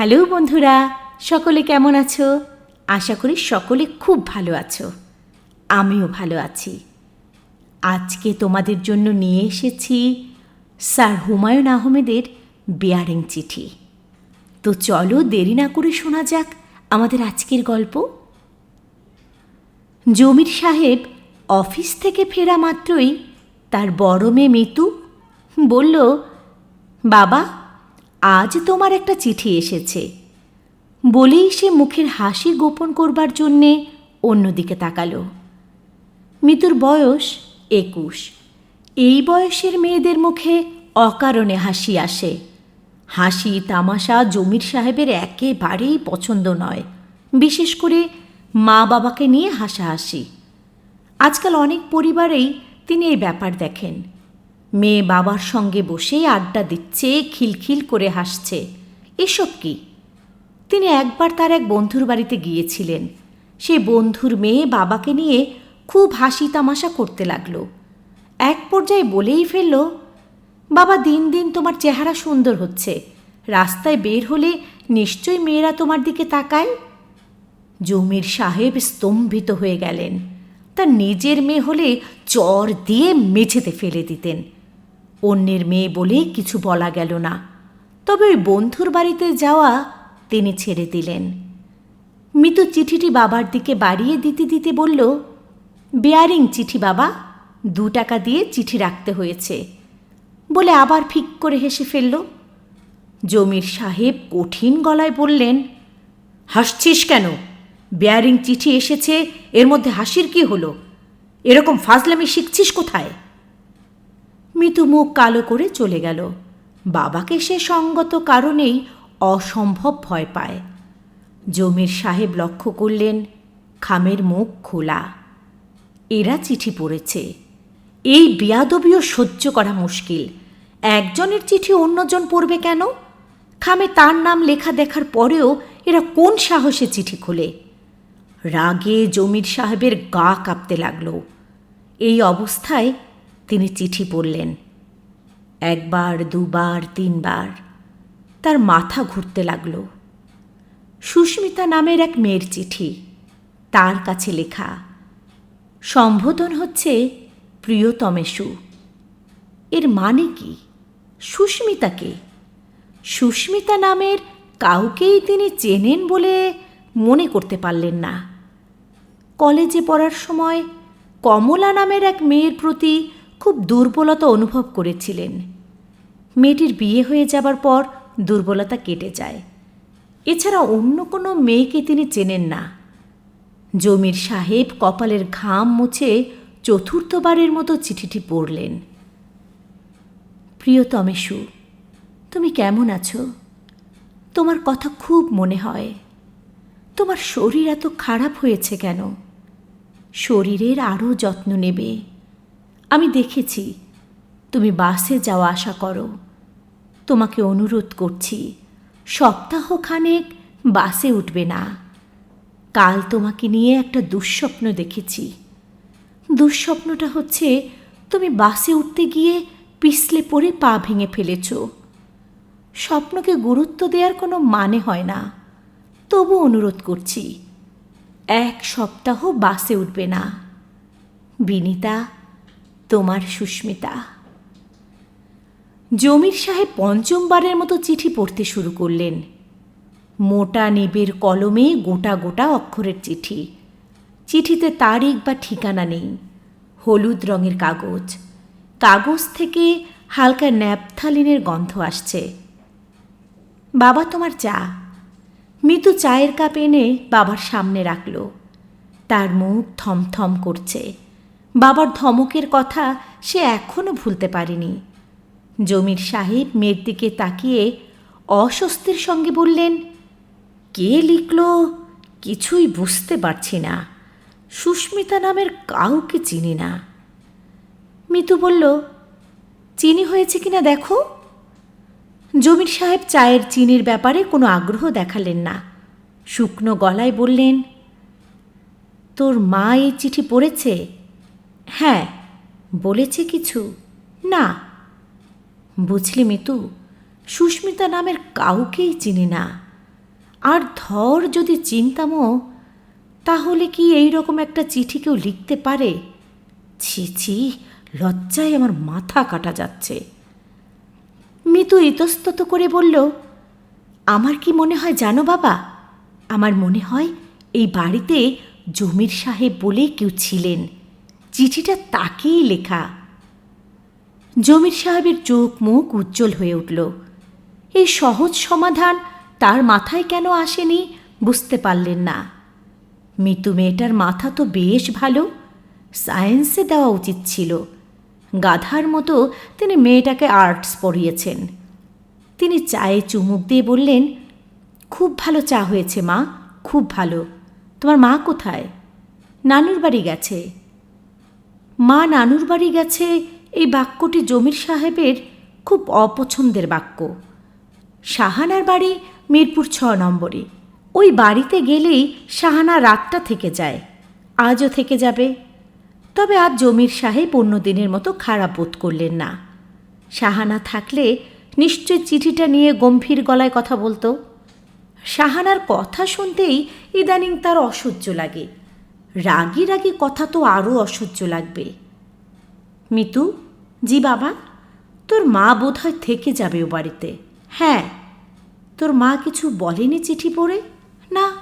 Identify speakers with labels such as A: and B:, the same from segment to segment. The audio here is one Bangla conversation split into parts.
A: হ্যালো বন্ধুরা, সকলে কেমন আছো? আশা করি সকলে খুব ভালো আছো। আমিও ভালো আছি। আজকে তোমাদের জন্য নিয়ে এসেছি স্যার হুমায়ুন আহমেদের বেয়ারিং চিঠি। তো চলো দেরি না করে শোনা যাক আমাদের আজকের গল্প। জমির সাহেব অফিস থেকে ফেরা মাত্রই তার বড় মেয়ে মিতু বলল, বাবা আজ তোমার একটা চিঠি এসেছে। বলেই সে মুখের হাসি গোপন করবার জন্যে অন্যদিকে তাকালো। মিতুর বয়স একুশ। এই বয়সের মেয়েদের মুখে অকারণে হাসি আসে। হাসি, তামাশা জমির সাহেবের একেবারেই পছন্দ নয়। বিশেষ করে মা বাবাকে নিয়ে হাসাহাসি। আজকাল অনেক পরিবারেই তিনি এই ব্যাপার দেখেন। মেয়ে বাবার সঙ্গে বসেই আড্ডা দিচ্ছে, খিলখিল করে হাসছে। এসব কি? তিনি একবার তার এক বন্ধুর বাড়িতে গিয়েছিলেন। সে বন্ধুর মেয়ে বাবাকে নিয়ে খুব হাসি তামাশা করতে লাগল। এক পর্যায়ে বলেই ফেলল, বাবা, দিন দিন তোমার চেহারা সুন্দর হচ্ছে। রাস্তায় বের হলে নিশ্চয়ই মেয়েরা তোমার দিকে তাকায়? জমির সাহেব স্তম্ভিত হয়ে গেলেন। তার নিজের মেয়ে হলে চর দিয়ে মেঝেতে ফেলে দিতেন। অন্যের মেয়ে বলে কিছু বলা গেল না। তবে ওই বন্ধুর বাড়িতে যাওয়া তিনি ছেড়ে দিলেন। মিতু চিঠিটি বাবার দিকে বাড়িয়ে দিতে দিতে বলল, বেয়ারিং চিঠি বাবা, দু টাকা দিয়ে চিঠি রাখতে হয়েছে। বলে আবার ফিক করে হেসে ফেলল। জমির সাহেব কঠিন গলায় বললেন, হাসছিস কেন? বেয়ারিং চিঠি এসেছে, এর মধ্যে হাসির কি হলো? এরকম ফাজলামি শিখছিস কোথায়? মিতু মুখ কালো করে চলে গেল। বাবাকে সে সঙ্গত কারণেই অসম্ভব ভয় পায়। জমির সাহেব লক্ষ্য করলেন, খামের মুখ খোলা। এরা চিঠি পড়েছে। এই বিয়াদবিও সহ্য করা মুশকিল। একজনের চিঠি অন্যজন পড়বে কেন? খামে তার নাম লেখা দেখার পরেও এরা কোন সাহসে চিঠি খোলে? রাগে জমির সাহেবের গা কাঁপতে লাগল। এই অবস্থায় তিনি চিঠি পড়লেন। একবার, দুবার, তিনবার। তার মাথা ঘুরতে লাগল। সুস্মিতা নামের এক মেয়ের চিঠি। তার কাছে লেখা, সম্বোধন হচ্ছে প্রিয়তমেশু। এর মানে কি? সুস্মিতাকে? সুস্মিতা নামের কাউকেই তিনি চেনেন বলে মনে করতে পারলেন না। কলেজে পড়ার সময় কমলা নামের এক মেয়ের প্রতি খুব দুর্বলতা অনুভব করেছিলেন। মেয়েটির বিয়ে হয়ে যাবার পর দুর্বলতা কেটে যায়। এছাড়া অন্য কোনো মেয়েকে তিনি চেনেন না। জমির সাহেব কপালের ঘাম মুছে চতুর্থবারের মতো চিঠিটি পড়লেন। প্রিয়তমেশু, তুমি কেমন আছো? তোমার কথা খুব মনে হয়। তোমার শরীর এত খারাপ হয়েছে কেন? শরীরের আরও যত্ন নেবে। আমি দেখেছি। তুমি বাসে যাওয়া আসা করো। তোমাকে অনুরোধ করছি, সপ্তাহখানেক বাসে উঠবে না। কাল তোমাকে নিয়ে একটা দুঃস্বপ্ন দেখেছি। দুঃস্বপ্নটা হচ্ছে, তুমি বাসে উঠতে গিয়ে পিছলে পড়ে পা ভেঙে ফেলেছ। স্বপ্নকে গুরুত্ব দেওয়ার কোনো মানে হয় না। তবু অনুরোধ করছি, এক সপ্তাহ বাসে উঠবে না। বিনিতা তোমার সুস্মিতা। জমির সাহেব পঞ্চমবারের মতো চিঠি পড়তে শুরু করলেন। মোটা নেবের কলমে গোটা গোটা অক্ষরের চিঠি। চিঠিতে তারিখ বা ঠিকানা নেই। হলুদ রঙের কাগজ। কাগজ থেকে হালকা ন্যাপথালিনের গন্ধ আসছে। বাবা তোমার চা। মিতু চায়ের কাপ এনে বাবার সামনে রাখল। তার মুখ থমথম করছে। বাবার ধমকের কথা সে এখনও ভুলতে পারেনি। জমির সাহেব মেয়ের দিকে তাকিয়ে অস্বস্তির সঙ্গে বললেন, কে লিখল? কিছুই বুঝতে পারছি না। সুস্মিতা নামের কাউকে চিনি না। মিতু বলল, চিনি হয়েছে কিনা দেখো? জমির সাহেব চায়ের চিনির ব্যাপারে কোনো আগ্রহ দেখালেন না। শুকনো গলায় বললেন, তোর মা এই চিঠি পড়েছে? হ্যাঁ বলেছে কিছু? না। বুঝলি মিতু, সুস্মিতা নামের কাউকেই চিনি না। আর ধর যদি চিন্তামো তাহলে কি এই রকম একটা চিঠি কেউ লিখতে পারে? ছি ছি, লজ্জায় আমার মাথা কাটা যাচ্ছে। মিতু ইতস্তত করে বলল, আমার কি মনে হয় জানো বাবা? আমার মনে হয় এই বাড়িতে জমির সাহেব বলে কেউ ছিলেন। চিঠিটা তাকেই লেখা। জমির সাহেবের চোখ মুখ উজ্জ্বল হয়ে উঠল। এই সহজ সমাধান তার মাথায় কেন আসেনি বুঝতে পারলেন না। মিতু মেয়েটার মাথা তো বেশ ভালো, সায়েন্সে দেওয়া উচিত ছিল। গাধার মতো তিনি মেয়েটাকে আর্টস পড়িয়েছেন। তিনি চায়ে চুমুক দিয়ে বললেন, খুব ভালো চা হয়েছে মা, খুব ভালো। তোমার মা কোথায়? নানুর বাড়ি গেছে। মা নানুর বাড়ি গেছে এই বাক্যটি জমির সাহেবের খুব অপছন্দের বাক্য। সাহানার বাড়ি মিরপুর ছ নম্বরে ওই বাড়িতে গেলেই সাহানা রাতটা থেকে যায়, আজও থেকে যাবে। তবে আজ জমির সাহেব অন্য দিনের মতো খারাপ বোধ করলেন না। সাহানা থাকলে নিশ্চয় চিঠিটা নিয়ে গম্ভীর গলায় কথা বলতো। সাহানার কথা শুনতেই ইদানিং তার অসহ্য লাগে। রাগি রাগি কথা তো আরও অসহ্য লাগবে। মিতু, জি বাবা, তোর মা বোধহয় থেকে যাবে ও বাড়িতে। হ্যাঁ তোর মা কিছু বলেনি চিঠি পড়ে? না।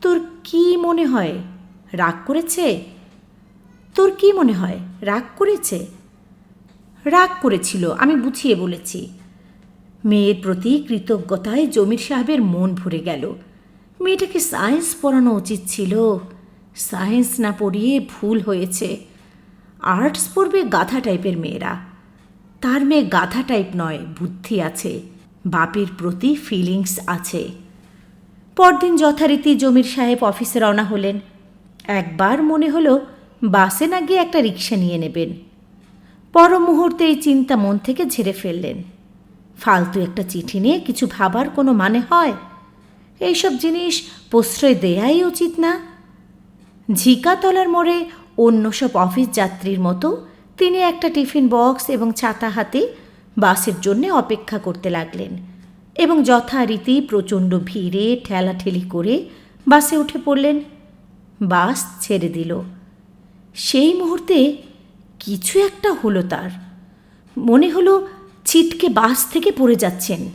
A: তোর কি মনে হয়? রাগ করেছে? তোর কি মনে হয়? রাগ করেছে? রাগ করেছিল, আমি বুঝিয়ে বলেছি। মেয়ের প্রতি কৃতজ্ঞতায় জমির সাহেবের মন ভরে গেল। মেয়েটাকে সায়েন্স পড়ানো উচিত ছিল। সায়েন্স না পড়িয়ে ভুল হয়েছে। আর্টস পড়বে গাধা টাইপের মেয়েরা। তার মেয়ে গাধা টাইপ নয়, বুদ্ধি আছে। বাপের প্রতি ফিলিংস আছে। পরদিন যথারীতি জমির সাহেব অফিসে রওনা হলেন। একবার মনে হলো বাসে না গিয়ে একটা রিক্সা নিয়ে নেবেন। পর মুহূর্তে এই চিন্তা মন থেকে ঝেড়ে ফেললেন। ফালতু একটা চিঠি নিয়ে কিছু ভাবার কোনো মানে হয়? এইসব জিনিস প্রশ্রয় দেয়াই উচিত না। ঝিকাতলার মোড়ে অন্য সব অফিস যাত্রীর মতো তিনি একটা টিফিন বক্স এবং ছাতা হাতে বাসের জন্যে অপেক্ষা করতে লাগলেন এবং যথারীতি প্রচণ্ড ভিড়ে ঠেলাঠেলি করে বাসে উঠে পড়লেন। বাস ছেড়ে দিল। সেই মুহূর্তে কিছু একটা হলো তার। মনে হলো ছিটকে বাস থেকে পড়ে যাচ্ছেন।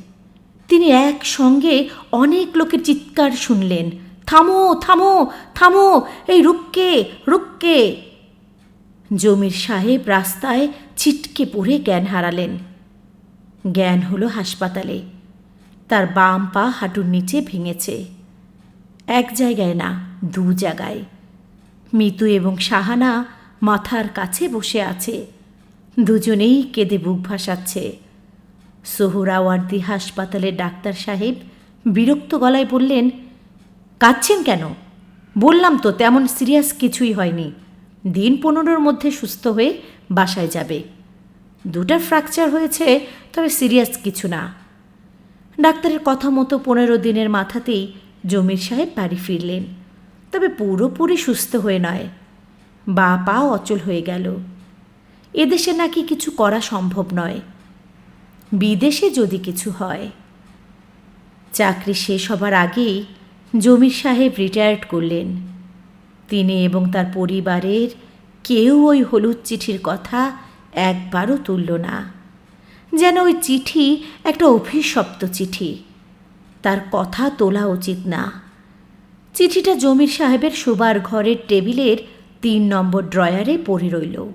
A: তিনি একসঙ্গে অনেক লোকের চিৎকার শুনলেন। থামো থামো থামো, এই রুক্কে রুক্কে। জমির সাহেব রাস্তায় ছিটকে পড়ে জ্ঞান হারালেন। জ্ঞান হলো হাসপাতালে। তার বাম পা হাঁটুর নিচে ভেঙেছে। এক জায়গায় না, দু জায়গায়। মিতু এবং সাহানা মাথার কাছে বসে আছে। দুজনেই কেঁদে বুক ভাসাচ্ছে। সোহরাওয়ার্দি হাসপাতালের ডাক্তার সাহেব বিরক্ত গলায় বললেন কাঁদছেন কেন? বললাম তো তেমন সিরিয়াস কিছুই হয়নি। দিন পনেরোর মধ্যে সুস্থ হয়ে বাসায় যাবে। দুটা ফ্র্যাকচার হয়েছে, তবে সিরিয়াস কিছু না। ডাক্তারের কথা মতো পনেরো দিনের মাথাতেই জমির সাহেব বাড়ি ফিরলেন। তবে পুরোপুরি সুস্থ হয়ে নয়। বা পা অচল হয়ে গেল। এদেশে নাকি কিছু করা সম্ভব নয়। বিদেশে যদি কিছু হয়। চাকরি শেষ হবার আগেই জমির সাহেব রিটায়ার্ড করলেন। তিনি এবং তার পরিবারের কেউ ওই হলুদ চিঠির কথা একবারও তুলল না। যেন ওই চিঠি একটা অভিশপ্ত চিঠি। তার কথা তোলা উচিত না। চিঠিটা জমির সাহেবের শোবার ঘরের টেবিলের তিন নম্বর ড্রয়ারে পড়ে রইল।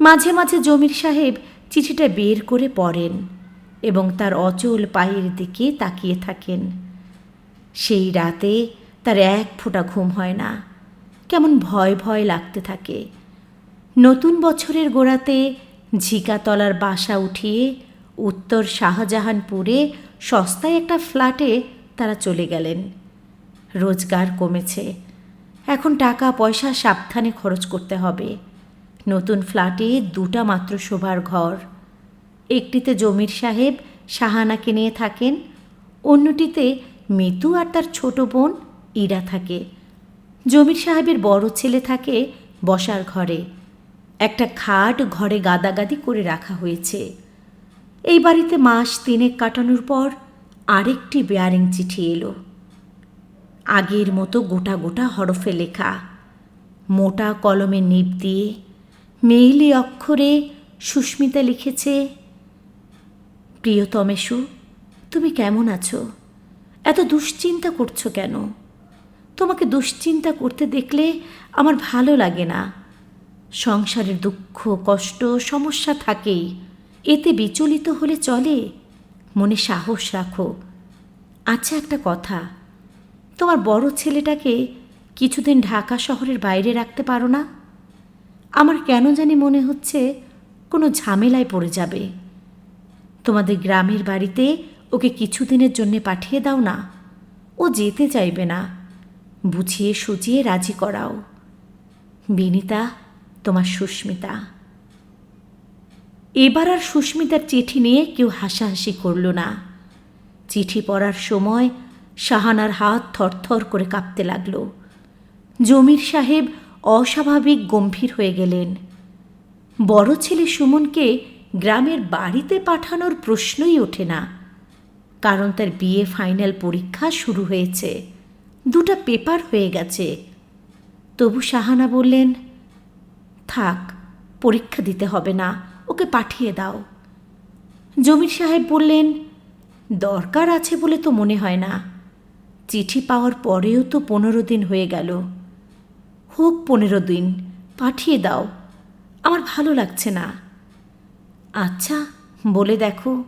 A: মাঝে মাঝে জমির সাহেব চিঠিটা বের করে পড়েন এবং তার অচল পায়ের দিকে তাকিয়ে থাকেন। সেই রাতে তার এক ফোঁটা ঘুম হয় না। কেমন ভয় ভয় লাগতে থাকে। নতুন বছরের গোড়াতে ঝিকাতলার বাসা উঠিয়ে উত্তর শাহজাহানপুরে সস্তায় একটা ফ্ল্যাটে তারা চলে গেলেন। রোজগার কমেছে। এখন টাকা পয়সা সাবধানে খরচ করতে হবে। নতুন ফ্ল্যাটে দুটা মাত্র শোভার ঘর। একটিতে জমির সাহেব সাহানাকে নিয়ে থাকেন, অন্যটিতে মিতু আর তার ছোট বোন ইরা থাকে। জমির সাহেবের বড় ছেলে থাকে বসার ঘরে। একটা খাট ঘরে গাদাগাদি করে রাখা হয়েছে। এই বাড়িতে মাস তিনেক কাটানোর পর আরেকটি বেয়ারিং চিঠি এলো। আগের মতো গোটা গোটা হরফে লেখা। মোটা কলমে নিপ দিয়ে মেইলি অক্ষরে সুস্মিতা লিখেছে, প্রিয়তমেশু, তুমি কেমন আছো? এত দুশ্চিন্তা করছ কেন? তোমাকে দুশ্চিন্তা করতে দেখলে আমার ভালো লাগে না। সংসারের দুঃখ, কষ্ট, সমস্যা থাকেই। এতে বিচলিত হলে চলে। মনে সাহস রাখো। আচ্ছা একটা কথা। তোমার বড় ছেলেটাকে কিছুদিন ঢাকা শহরের বাইরে রাখতে পারো না? আমার কেন জানি মনে হচ্ছে কোনো ঝামেলায় পড়ে যাবে। তোমাদের গ্রামের বাড়িতে ওকে কিছুদিনের জন্যে পাঠিয়ে দাও না। ও যেতে চাইবে না। বুঝিয়ে সুজিয়ে রাজি করাও। বিনিতা, তোমার সুস্মিতা। এবার আর সুস্মিতার চিঠি নিয়ে কেউ হাসাহাসি করল না। চিঠি পড়ার সময় শাহানার হাত থরথর করে কাঁপতে লাগল। জমির সাহেব অস্বাভাবিক গম্ভীর হয়ে গেলেন। বড় ছেলে সুমনকে গ্রামের বাড়িতে পাঠানোর প্রশ্নই ওঠে না। কারণ তার বিয়ে ফাইনাল পরীক্ষা শুরু হয়েছে। দুটা পেপার হয়ে গেছে। তবু সাহানা বললেন, থাক, পরীক্ষা দিতে হবে না, ওকে পাঠিয়ে দাও। জমির সাহেব বললেন, দরকার আছে বলে তো মনে হয় না। চিঠি পাওয়ার পরেও তো পনেরো দিন হয়ে গেল। হোক পনেরো দিন, পাঠিয়ে দাও। আমার ভালো লাগছে না। আচ্ছা বলে দেখো।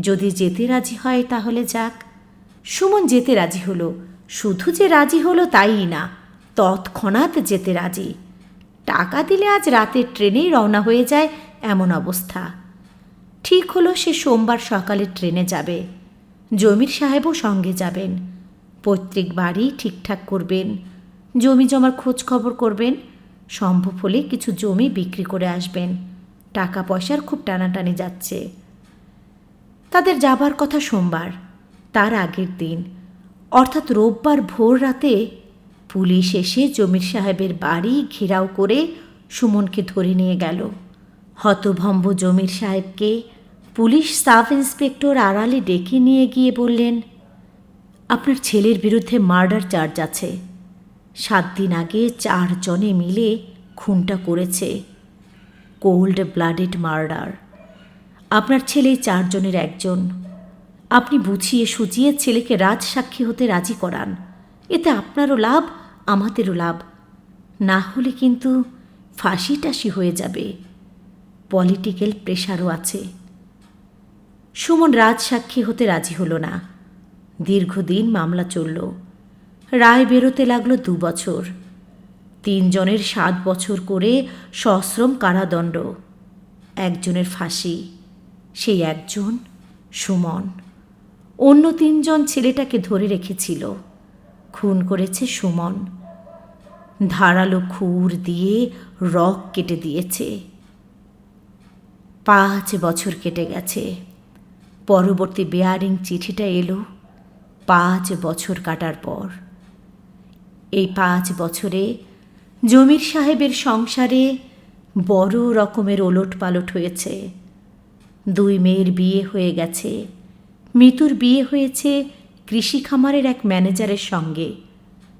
A: যদি যেতে রাজি হয় তাহলে যাক। সুমন যেতে রাজি হলো। শুধু যে রাজি হলো তাই না, তৎক্ষণাৎ যেতে রাজি। টাকা দিলে আজ রাতের ট্রেনেই রওনা হয়ে যায় এমন অবস্থা। ঠিক হলো সে সোমবার সকালে ট্রেনে যাবে। জমির সাহেবও সঙ্গে যাবেন। পৈতৃক বাড়ি ঠিকঠাক করবেন। জমি জমার খোঁজ খবর করবেন। সম্ভব হলে কিছু জমি বিক্রি করে আসবেন। টাকা পয়সার খুব টানাটানি যাচ্ছে। তাদের যাবার কথা সোমবার। তার আগের দিন, অর্থাৎ রোববার ভোর রাতে, পুলিশ এসে জমির সাহেবের বাড়ি ঘেরাও করে সুমনকে ধরে নিয়ে গেল। হতভম্ব জমির সাহেবকে পুলিশ সাব ইন্সপেক্টর আড়ালে ডেকে নিয়ে গিয়ে বললেন, আপনার ছেলের বিরুদ্ধে মার্ডার চার্জ আছে। সাত দিন আগে চারজনে মিলে খুনটা করেছে। Cold blooded murder. আপনার ছেলে চারজনের একজন। আপনি বুঝিয়ে সুজিয়ে ছেলেকে রাজসাক্ষী হতে রাজি করান। এতে আপনারও লাভ, আমাদেরও লাভ। না হলে কিন্তু ফাঁসি টাসি হয়ে যাবে। পলিটিক্যাল প্রেশারও আছে। সুমন রাজসাক্ষী হতে রাজি হলো না। দীর্ঘদিন মামলা চলল। রায় বেরোতে লাগল দু বছর। তিনজনের সাত বছর করে সশ্রম কারাদণ্ড। একজনের ফাঁসি। সেই একজন সুমন। অন্য তিনজন ছেলেটাকে ধরে রেখেছিল। খুন করেছে সুমন। ধারালো খুর দিয়ে রক কেটে দিয়েছে। পাঁচ বছর কেটে গেছে। পরবর্তী বেয়ারিং চিঠিটা এলো পাঁচ বছর কাটার পর। এই পাঁচ বছরে জমির সাহেবের সংসারে বড় রকমের ওলট পালট হয়েছে। দুই মেয়ের বিয়ে হয়ে গেছে। মিতুর বিয়ে হয়েছে কৃষি খামারের এক ম্যানেজারের সঙ্গে।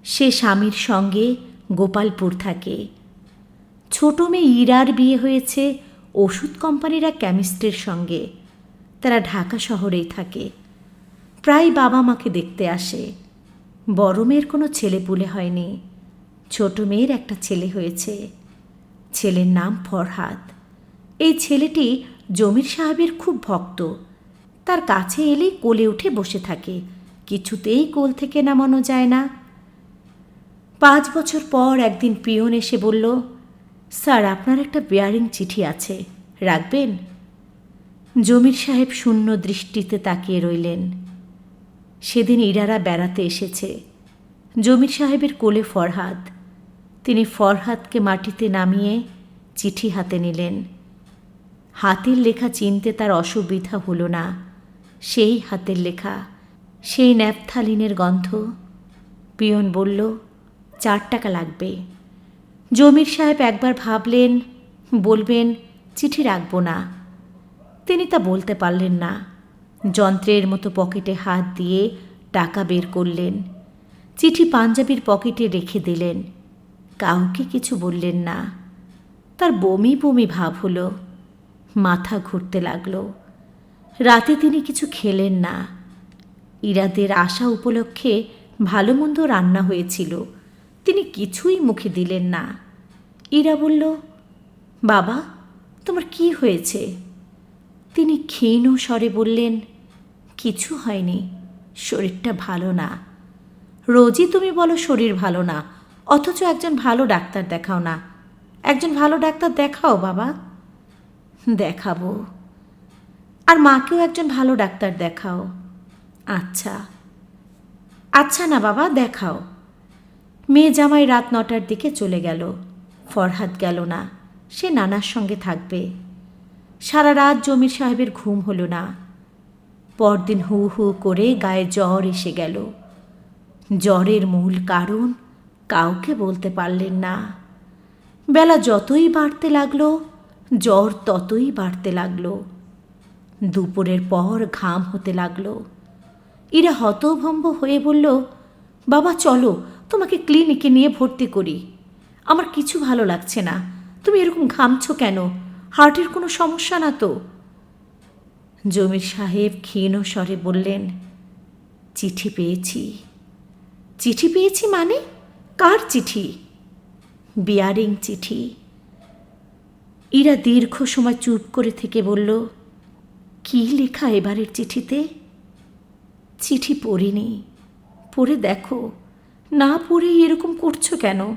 A: সে স্বামীর সঙ্গে গোপালপুর থাকে। ছোট মেয়ে ইরার বিয়ে হয়েছে ওষুধ কোম্পানির এক কেমিস্ট্রির সঙ্গে। তারা ঢাকা শহরেই থাকে। প্রায় বাবা মাকে দেখতে আসে। বড় মেয়ের কোনো ছেলে পুলে হয়নি। ছোট মেয়ের একটা ছেলে হয়েছে। ছেলের নাম ফরহাদ। এই ছেলেটি জমির সাহেবের খুব ভক্ত। তার কাছে এলেই কোলে উঠে বসে থাকে। কিছুতেই কোল থেকে নামানো যায় না। পাঁচ বছর পর একদিন পিয়ন এসে বলল, স্যার, আপনার একটা বেয়ারিং চিঠি আছে, রাখবেন? জমির সাহেব শূন্য দৃষ্টিতে তাকিয়ে রইলেন। সেদিন ইরারা বেড়াতে এসেছে। জমির সাহেবের কোলে ফরহাদ। তিনি ফরহাদকে মাটিতে নামিয়ে চিঠি হাতে নিলেন। হাতের লেখা চিনতে তার অসুবিধা হলো না। সেই হাতের লেখা, সেই ন্যাপথালিনের গন্ধ। পিয়ন বলল, চার টাকা লাগবে। জমির সাহেব একবার ভাবলেন, বলবেন, চিঠি রাখব না। তিনি তা বলতে পারলেন না। যন্ত্রের মতো পকেটে হাত দিয়ে টাকা বের করলেন। চিঠি পাঞ্জাবির পকেটে রেখে দিলেন। কাউকে কিছু বললেন না। তার বমি বমি ভাব হলো। মাথা ঘুরতে লাগল। রাতে তিনি কিছু খেলেন না। ইরাদের আশা উপলক্ষে ভালো মন্দ রান্না হয়েছিল। তিনি কিছুই মুখে দিলেন না। ইরা বলল, বাবা, তোমার কি হয়েছে? তিনি ক্ষীণ স্বরে বললেন, কিছু হয়নি, শরীরটা ভালো না। রোজই তুমি বলো শরীর ভালো না, অথচ একজন ভালো ডাক্তার দেখাও না। একজন ভালো ডাক্তার দেখাও, বাবা। দেখাবো। আর মাকেও একজন ভালো ডাক্তার দেখাও। আচ্ছা। আচ্ছা না বাবা, দেখাও। মেয়ে জামাই রাত নটার দিকে চলে গেল। ফরহাদ গেল না। সে নানার সঙ্গে থাকবে। সারা রাত জমির সাহেবের ঘুম হলো না। পরদিন হু হু করে গায়ে জ্বর এসে গেল। জ্বরের মূল কারণ কাউকে বলতে পারলেন না। বেলা যতই বাড়তে লাগল জ্বর ততই বাড়তে লাগল। দুপুরের পর ঘাম হতে লাগল। ইরা হতভম্ব হয়ে বলল, বাবা, চলো, তোমাকে ক্লিনিকে নিয়ে ভর্তি করি। আমার কিছু ভালো লাগছে না। তুমি এরকম ঘামছো কেন? হার্টের কোনো সমস্যা না তো? জমির সাহেব ক্ষীণ স্বরে বললেন, চিঠি পেয়েছি। চিঠি পেয়েছি মানে? কার চিঠি? বিয়ারিং চিঠি। ইরা দীর্ঘ সময় চুপ করে থেকে বলল, কি লেখা এবারের চিঠিতে? চিঠি পড়িনি। পড়ে দেখো। না পড়ে এরকম করছ কেন?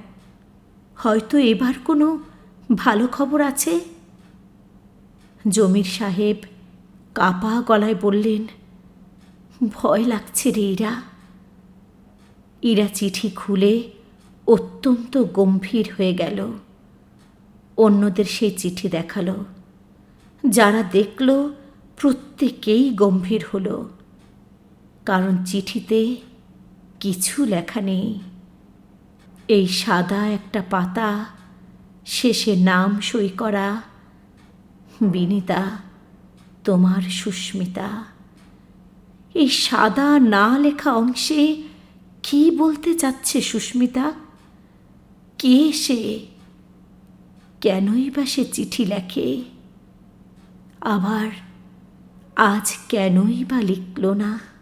A: হয়তো এবার কোনো ভালো খবর আছে? জমির সাহেব কাপা গলায় বললেন, ভয় লাগছে রে ইরা। ইরা চিঠি খুলে অত্যন্ত গম্ভীর হয়ে গেল। অন্যদের সেই চিঠি দেখাল। যারা দেখল, প্রত্যেকেই গম্ভীর হল। কারণ চিঠিতে কিছু লেখা নেই। এই সাদা একটা পাতা, শেষে নাম সই করা। বিনিতা, তোমার সুস্মিতা। এই সাদা না লেখা অংশে কি বলতে চাচ্ছে সুস্মিতা? কে সে? কেনই বা সে চিঠি লেখে? আবার আজ কেনই বা লিখল না?